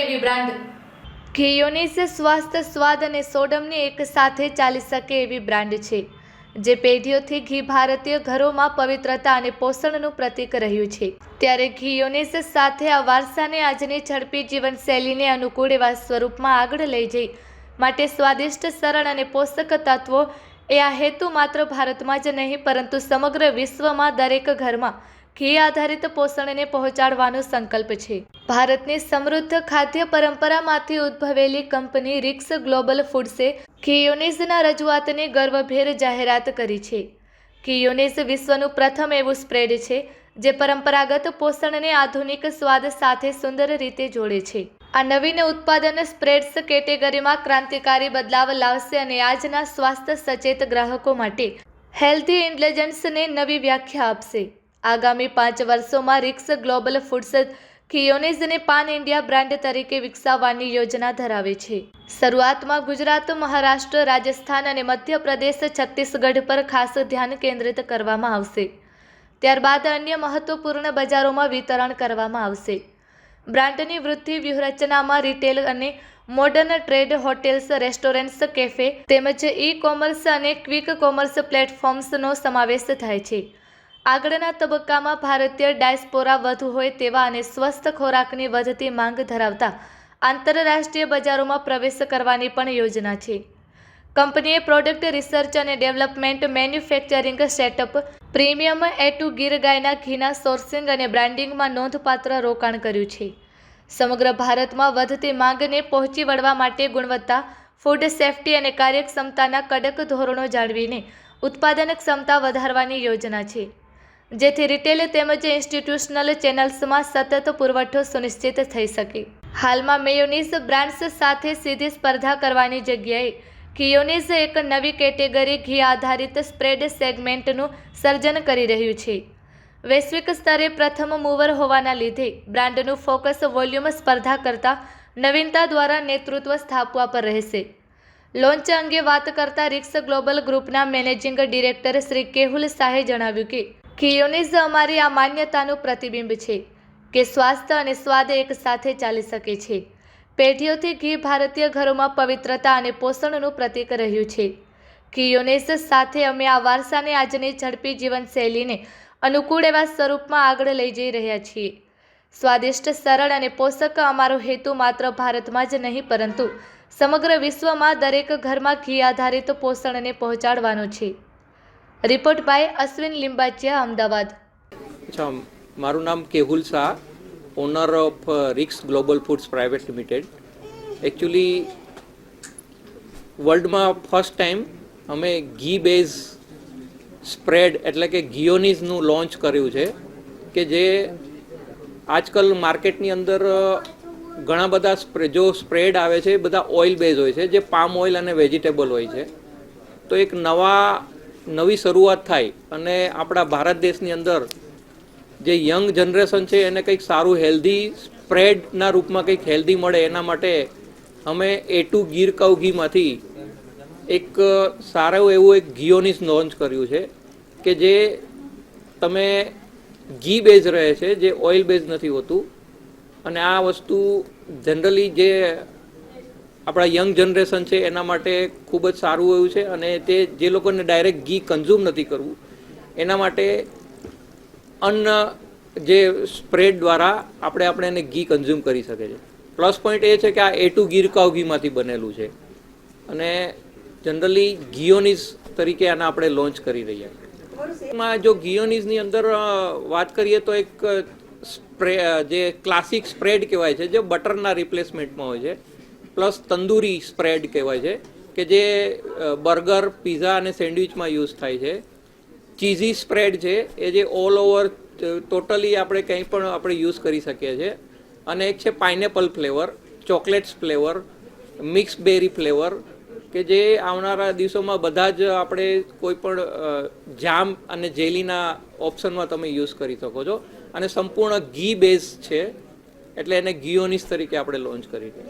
એવી બ્રાન્ડ ઘીયોનિસ સ્વાસ્થ્ય સ્વાદ અને સોડમની એક સાથે ચાલી શકે એવી બ્રાન્ડ છે, જે પેઢીઓથી ઘી ભારતીય ઘરોમાં પવિત્રતા અને પોષણનું પ્રતીક રહ્યું છે. ત્યારે ઘીયોનિસ સાથે આ વારસાને આજની ઝડપી જીવનશૈલીને અનુકૂળ એવા સ્વરૂપમાં આગળ લઈ જઈ માટે સ્વાદિષ્ટ, સરળ અને પોષક તત્વો એ આ હેતુ માત્ર ભારતમાં જ નહીં, પરંતુ સમગ્ર વિશ્વમાં દરેક ઘરમાં ઘી આધારિત પોષણને પહોંચાડવાનો સંકલ્પ છે. ભારતની સમૃદ્ધ ખાદ્ય પરંપરામાંથી ઉદ્ભવેલી કંપની રિક્સ ગ્લોબલ ફૂડ્સે કિયોનિઝના રજૂઆતની ગર્વભેર જાહેરાત કરી છે. કિયોનિઝ વિશ્વનું પ્રથમ એવું સ્પ્રેડ છે, જે પરંપરાગત પોષણને આધુનિક સ્વાદ સાથે સુંદર રીતે જોડે છે. આ નવીન ઉત્પાદન સ્પ્રેડ્સ કેટેગરીમાં ક્રાંતિકારી બદલાવ લાવશે અને આજના સ્વાસ્થ્ય સચેત ગ્રાહકો માટે હેલ્ધી ઇન્ટેલિજન્સને નવી વ્યાખ્યા આપશે. આગામી પાંચ વર્ષોમાં રિક્સ ગ્લોબલ ફૂડ્સ કિયોનિઝને પાન ઇન્ડિયા બ્રાન્ડ તરીકે વિકસાવવાની યોજના ધરાવે છે. શરૂઆતમાં ગુજરાત, મહારાષ્ટ્ર, રાજસ્થાન અને મધ્યપ્રદેશ છત્તીસગઢ પર ખાસ ધ્યાન કેન્દ્રિત કરવામાં આવશે. ત્યારબાદ અન્ય મહત્વપૂર્ણ બજારોમાં વિતરણ કરવામાં આવશે. બ્રાન્ડની વૃદ્ધિ વ્યૂહરચનામાં રિટેલ અને modern trade hotels, restaurants, cafe તેમજ ઈ કોમર્સ અને ક્વિક કોમર્સ પ્લેટફોર્મ્સનો સમાવેશ થાય છે. આગળના તબક્કામાં ભારતીય ડાયસ્પોરા વધુ હોય તેવા અને સ્વસ્થ ખોરાકની વધતી માંગ ધરાવતા આંતરરાષ્ટ્રીય બજારોમાં પ્રવેશ કરવાની પણ યોજના છે. કંપનીએ પ્રોડક્ટ રિસર્ચ અને development manufacturing setup, premium A two Gir ગાયના ઘીના સોર્સિંગ અને બ્રાન્ડિંગમાં નોંધપાત્ર રોકાણ કર્યું છે. સમગ્ર ભારતમાં વધતી માંગને પહોંચી વળવા માટે ગુણવત્તા, ફૂડ સેફ્ટી અને કાર્યક્ષમતાના કડક ધોરણો જાળવીને ઉત્પાદન ક્ષમતા વધારવાની યોજના છે. જેથી રિટેલ તેમજ ઇન્સ્ટિટ્યુશનલ ચેનલ્સમાં સતત પુરવઠો સુનિશ્ચિત થઈ શકે. હાલમાં મેયોનીઝ બ્રાન્ડ્સ સાથે સીધી સ્પર્ધા કરવાની જગ્યાએ કિયોનીઝ એક નવી કેટેગરી ઘી આધારિત સ્પ્રેડ સેગમેન્ટનું સર્જન કરી રહ્યું છે. વૈશ્વિક સ્તરે પ્રથમ મૂવર હોવાના લીધે બ્રાન્ડનું ફોકસ વોલ્યુમ સ્પર્ધા કરતાં નવીનતા દ્વારા નેતૃત્વ સ્થાપવા પર રહેશે. લોન્ચ અંગે વાત કરતા રિક્સ ગ્લોબલ ગ્રુપના મેનેજિંગ ડિરેક્ટર શ્રી કેહુલ શાહે જણાવ્યું કે કિયોનિઝ અમારી આ માન્યતાનું પ્રતિબિંબ છે કે સ્વાસ્થ્ય અને સ્વાદ એક સાથે ચાલી શકે છે. પેઢીઓથી ઘી ભારતીય ઘરોમાં પવિત્રતા અને પોષણનું પ્રતીક રહ્યું છે. કિયોનિઝ સાથે અમે આ વારસાને આજની ઝડપી જીવનશૈલીને અનુકૂળ એવા સ્વરૂપમાં આગળ લઈ જઈ રહ્યા છીએ. સ્વાદિષ્ટ, સરળ અને પોષક અમારો હેતુ માત્ર ભારતમાં જ નહીં, પરંતુ સમગ્ર વિશ્વમાં દરેક ઘરમાં ઘી આધારિત પોષણને પહોંચાડવાનો છે. Report by Ashwin Limbachiya, Ahmedabad. અચ્છા, મારું નામ Kehul Shah owner of Riks global foods private limited actually વર્લ્ડમાં ફર્સ્ટ ટાઈમ અમે ઘી બેઝ સ્પ્રેડ એટલે કે ગિયોનીઝનું લોન્ચ કર્યું છે, કે જે આજકાલ માર્કેટની અંદર ઘણા બધા સ્પ્રે જો સ્પ્રેડ આવે છે, એ બધા ઓઇલ બેઝ હોય છે, જે પામ ઓઇલ અને વેજીટેબલ હોય છે. તો એક નવા નવી શરૂઆત થાય અને આપણા ભારત દેશની અંદર જે યંગ જનરેશન છે એને કંઈક સારું હેલ્ધી સ્પ્રેડના રૂપમાં કંઈક હેલ્ધી મળે એના માટે અમે એ ટુ ગીર કવ ઘીમાંથી એક સારું એવું એક ઘીઓની લોન્ચ કર્યું છે કે જે તમે ઘી બેઝ રહે છે, જે ઓઇલ બેઝ નથી હોતું. અને આ વસ્તુ જનરલી જે આપણા યંગ જનરેશન છે, એના માટે ખૂબ જ સારું એવું છે અને તે જે લોકોને ડાયરેક્ટ ઘી કન્ઝ્યુમ નથી કરવું, એના માટે અન્ન જે સ્પ્રેડ દ્વારા આપણે આપણે એને ઘી કન્ઝ્યુમ કરી શકે છે પ્લસ પોઈન્ટ એ છે કે આ એ ટુ ગીર કાવ ઘીમાંથી બનેલું છે અને જનરલી ગિયોનીઝ તરીકે આને આપણે લોન્ચ કરી રહ્યા એમાં જો ગિયોનિઝની અંદર વાત કરીએ તો એક સ્પ્રે જે ક્લાસિક સ્પ્રેડ કહેવાય છે, જે બટરના રિપ્લેસમેન્ટમાં હોય છે. પ્લસ તંદૂરી સ્પ્રેડ કહેવાય છે, કે જે બર્ગર, પીઝા અને સેન્ડવિચમાં યુઝ થાય છે. ચીઝી સ્પ્રેડ છે, એ જે ઓલ ઓવર ટોટલી આપણે કંઈ પણ આપણે યુઝ કરી શકીએ છીએ. અને એક છે pineapple flavour, chocolates flavour, mix berry flavour, કે જે આવનારા દિવસોમાં બધા જ આપણે કોઈ પણ જામ અને જેલીના ઓપ્શનમાં તમે યુઝ કરી શકો છો. અને સંપૂર્ણ ઘી બેઝ છે, એટલે એને ઘીઓનીસ તરીકે આપણે લોન્ચ કરી છે.